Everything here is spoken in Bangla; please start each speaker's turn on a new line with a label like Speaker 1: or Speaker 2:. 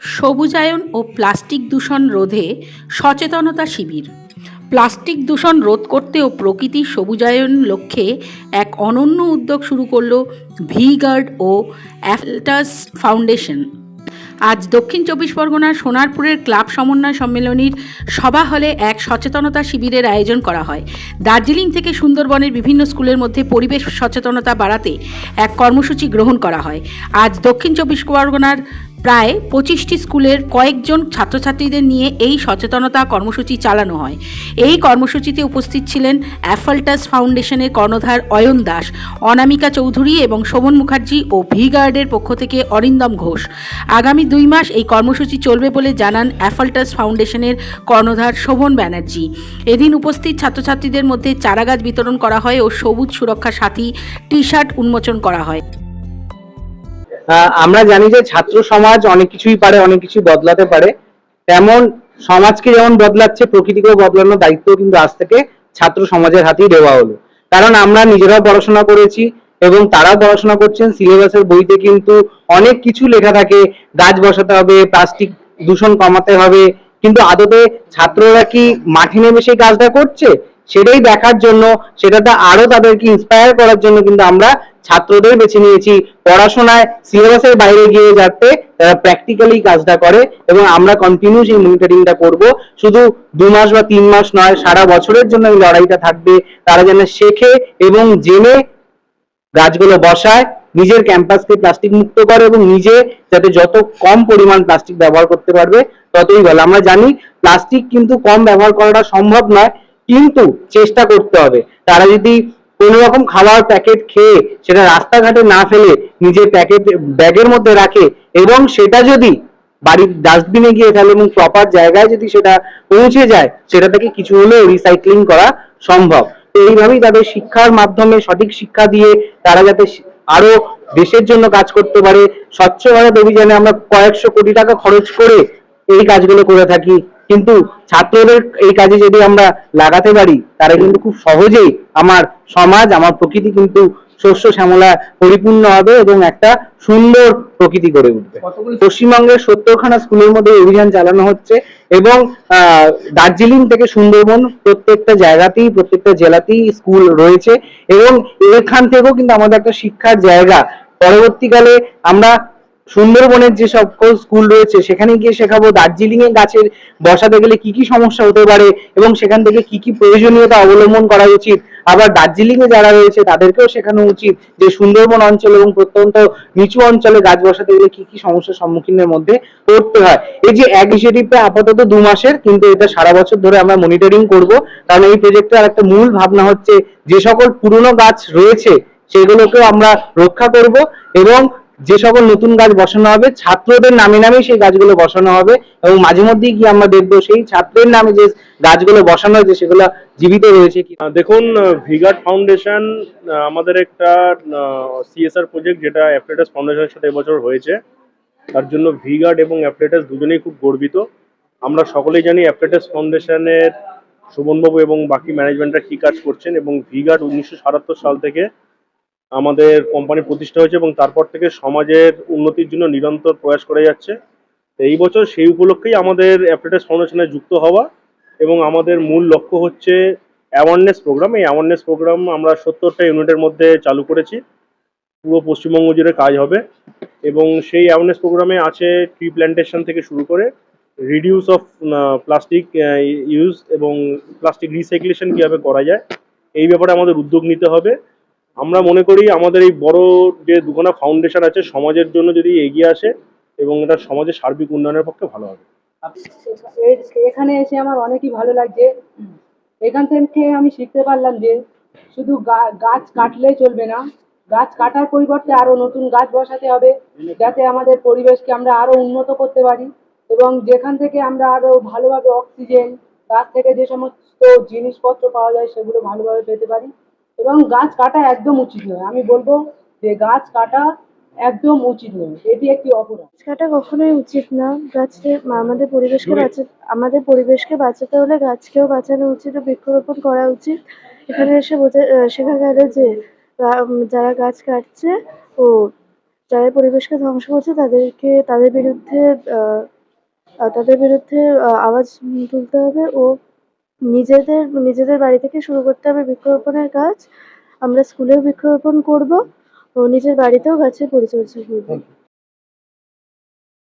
Speaker 1: সবুজায়ন ও প্লাস্টিক দূষণ রোধে সচেতনতা শিবির। প্লাস্টিক দূষণ রোধ করতে ও প্রকৃতির সবুজায়ন লক্ষ্যে এক অনন্য উদ্যোগ শুরু করল ভি গার্ড ও অ্যাফটাস ফাউন্ডেশন। আজ দক্ষিণ চব্বিশ পরগনার সোনারপুরের ক্লাব সমন্বয় সম্মেলনীর সভা হলে এক সচেতনতা শিবিরের আয়োজন করা হয়। দার্জিলিং থেকে সুন্দরবনের বিভিন্ন স্কুলের মধ্যে পরিবেশ সচেতনতা বাড়াতে এক কর্মসূচি গ্রহণ করা হয়। আজ দক্ষিণ চব্বিশ পরগনার প্রায় পঁচিশটি স্কুলের কয়েকজন ছাত্রছাত্রীদের নিয়ে এই সচেতনতা কর্মসূচি চালানো হয়। এই কর্মসূচিতে উপস্থিত ছিলেন অ্যাফাল্টাস ফাউন্ডেশনের কর্ণধার অয়ন দাস, অনামিকা চৌধুরী এবং শোভন মুখার্জি ও ভি গার্ডের পক্ষ থেকে অরিন্দম ঘোষ। আগামী দুই মাস এই কর্মসূচি চলবে বলে জানান অ্যাফাল্টাস ফাউন্ডেশনের কর্ণধার শোভন ব্যানার্জি। এদিন উপস্থিত ছাত্রছাত্রীদের মধ্যে চারাগাছ বিতরণ করা হয় ও সবুজ সুরক্ষা সাথী টি শার্ট উন্মোচন করা হয়।
Speaker 2: আমরা জানি যে ছাত্র সমাজ অনেক কিছুই পারে, অনেক কিছু বদলাতে পারে। তেমন সমাজকে যেমন বদলাচ্ছে, প্রকৃতিকেও বদলানোর দায়িত্ব কিন্তু আজ থেকে ছাত্র সমাজের হাতেই দেওয়া হলো। কারণ আমরা নিজেরাও পড়াশোনা করেছি এবং তারাও পড়াশোনা করছেন। সিলেবাসের বইতে কিন্তু অনেক কিছু লেখা থাকে। গাছ বসাতে হবে, প্লাস্টিক দূষণ কমাতে হবে। কিন্তু আদতে ছাত্ররা কি মাঠে নেমে সেই কাজটা করছে? সেটাই দেখার জন্য, সেটাতে আরও তাদেরকে ইন্সপায়ার করার জন্য কিন্তু আমরা ছাত্রদের বেছে নিয়েছি। পড়াশোনায় সিলেবাসের বাইরে গিয়ে যাতে তারা প্র্যাকটিক্যালি কাজটা করে এবং আমরা কন্টিনিউ সেই মনিটরিংটা করব। শুধু দু মাস বা তিন মাস নয়, সারা বছরের জন্য এই লড়াইটা থাকবে। তারা যেন শেখে এবং জেনে গাছগুলো বসায়, নিজের ক্যাম্পাসকে প্লাস্টিক মুক্ত করে এবং নিজে যাতে যত কম পরিমাণ প্লাস্টিক ব্যবহার করতে পারবে, ততই ভালো। আমরা জানি প্লাস্টিক কিন্তু কম ব্যবহার করাটা সম্ভব নয়, কিন্তু চেষ্টা করতে হবে। তারা যদি কোনো রকম খাবার প্যাকেট খেয়ে সেটা রাস্তাঘাটে না ফেলে নিজের প্যাকেট ব্যাগের মধ্যে রাখে এবং সেটা যদি বাড়ির ডাস্টবিনে গিয়ে ফেলে এবং প্রপার জায়গায় যদি সেটা পৌঁছে যায়, সেটা থেকে কিছু হলেও রিসাইক্লিং করা সম্ভব। তো এইভাবেই তাদের শিক্ষার মাধ্যমে সঠিক শিক্ষা দিয়ে তারা যাতে আরও দেশের জন্য কাজ করতে পারে। স্বচ্ছ ভারত অভিযানে আমরা কয়েকশো কোটি টাকা খরচ করে এই কাজগুলো করে থাকি। কিন্তু ছাত্রদের এই কাজে যদি আমরা লাগাতে পারি তারা কিন্তু খুব সহজেই আমার সমাজ আমার প্রকৃতি কিন্তু শস্য শ্যামলা পরিপূর্ণ হবে এবং একটা সুন্দর প্রকৃতি গড়ে উঠবে। পশ্চিমবঙ্গের সত্তরখানা স্কুলের মধ্যে অভিযান চালানো হচ্ছে এবং আহ, দার্জিলিং থেকে সুন্দরবন প্রত্যেকটা জায়গাতেই প্রত্যেকটা জেলাতেই স্কুল রয়েছে এবং এখান থেকেও কিন্তু আমাদের একটা শিক্ষার জায়গা। পরবর্তীকালে আমরা সুন্দরবনের যে সকল স্কুল রয়েছে, সেখানে গিয়ে শেখাবো দার্জিলিং এ গাছের বসাতে গেলে কি কি সমস্যা হতে পারে এবং সেখান থেকে কি কি প্রয়োজনীয়তা অবলম্বন করা উচিত। আবার দার্জিলিং এ যারা রয়েছে, তাদেরকেও শেখানো উচিত যে সুন্দরবন অঞ্চল এবং প্রত্যন্ত নিচু অঞ্চলে গাছ বসাতে গেলে কি কি সমস্যার সম্মুখীনের মধ্যে পড়তে হয়। এই যে ইনিশিয়েটিভটা আপাতত দু মাসের, কিন্তু এটা সারা বছর ধরে আমরা মনিটরিং করব। কারণ এই প্রজেক্টের একটা মূল ভাবনা হচ্ছে, যে সকল পুরনো গাছ রয়েছে, সেগুলোকেও আমরা রক্ষা করব এবং যে সকল নতুন গাছ বসানো হবে, ছাত্রদের নামে নামে সেই গাছগুলো বসানো হবে এবং মাঝে মধ্যেই কি আমরা দেখব সেই ছাত্রের নামে যে গাছগুলো বসানো হয়েছে সেগুলো জীবিত রয়েছে কি
Speaker 3: দেখুন ভিগার্ড ফাউন্ডেশন আমাদের একটা সিএসআর প্রজেক্ট যেটা অ্যাপলেটাস ফাউন্ডেশনের সাথে এবছর হয়েছে। তার জন্য ভিগার্ড এবং অ্যাপলেটাস দুজনেই খুব গর্বিত। আমরা সকলেই জানি অ্যাপলেটাস ফাউন্ডেশনের শোভনবাবু এবং বাকি ম্যানেজমেন্টরা কী কাজ করছেন এবং ভিগার্ড উনিশশো সাল থেকে আমাদের কোম্পানি প্রতিষ্ঠা হয়েছে এবং তারপর থেকে সমাজের উন্নতির জন্য নিরন্তর প্রয়াস করে যাচ্ছে। এই বছর সেই উপলক্ষেই আমাদের অ্যাপলেটাস ফাউন্ডেশনে যুক্ত হওয়া এবং আমাদের মূল লক্ষ্য হচ্ছে অ্যাওয়ারনেস প্রোগ্রাম এই অ্যাওয়ারনেস প্রোগ্রাম আমরা সত্তরটা ইউনিটের মধ্যে চালু করেছি। পুরো পশ্চিমবঙ্গ জুড়ে কাজ হবে এবং সেই অ্যাওয়ারনেস প্রোগ্রামে আছে ট্রি প্ল্যান্টেশন থেকে শুরু করে রিডিউস অফ প্লাস্টিক ইউজ এবং প্লাস্টিক রিসাইক্লেশন কীভাবে করা যায়, এই ব্যাপারে আমাদের উদ্যোগ নিতে হবে। আমরা মনে করি আমাদের এই বড় যে দুখানা ফাউন্ডেশন আছে, সমাজের জন্য যদি এগিয়ে আসে এবং এটা সমাজের সার্বিক উন্নয়নের পক্ষে ভালো হবে।
Speaker 4: এখানে এসে আমার অনেকই ভালো লাগছে। এখান থেকে আমি শিখতে পারলাম যে শুধু গাছ কাটলেই চলবে না। গাছ কাটার পরিবর্তে আরও নতুন গাছ বসাতে হবে, যাতে আমাদের পরিবেশকে আমরা আরও উন্নত করতে পারি এবং যেখান থেকে আমরা আরও ভালোভাবে অক্সিজেন গাছ থেকে যে সমস্ত জিনিসপত্র পাওয়া যায় সেগুলো ভালোভাবে পেতে পারি। এবং গাছ কাটা একদম উচিত নয়। আমি বলব যে গাছ কাটা একদম উচিত নয়। এটি একটি অপরাধ।
Speaker 5: গাছ কাটা কখনোই উচিত না। গাছকে আমাদের পরিবেশকে বাঁচা আমাদের পরিবেশকে বাঁচাতে হলে গাছকেও বাঁচানো উচিত ও বৃক্ষরোপণ করা উচিত। এখানে এসে বোঝা শেখা গেল যে যারা গাছ কাটছে ও যারা পরিবেশকে ধ্বংস করছে তাদেরকে তাদের বিরুদ্ধে তাদের বিরুদ্ধে আওয়াজ তুলতে হবে ও নিজেদের নিজেদের বাড়ি থেকে শুরু করতে হবে বৃক্ষরোপণের কাজ। আমরা স্কুলেও বৃক্ষরোপণ করব ও নিজের বাড়িতেও গাছের পরিচর্যা করব।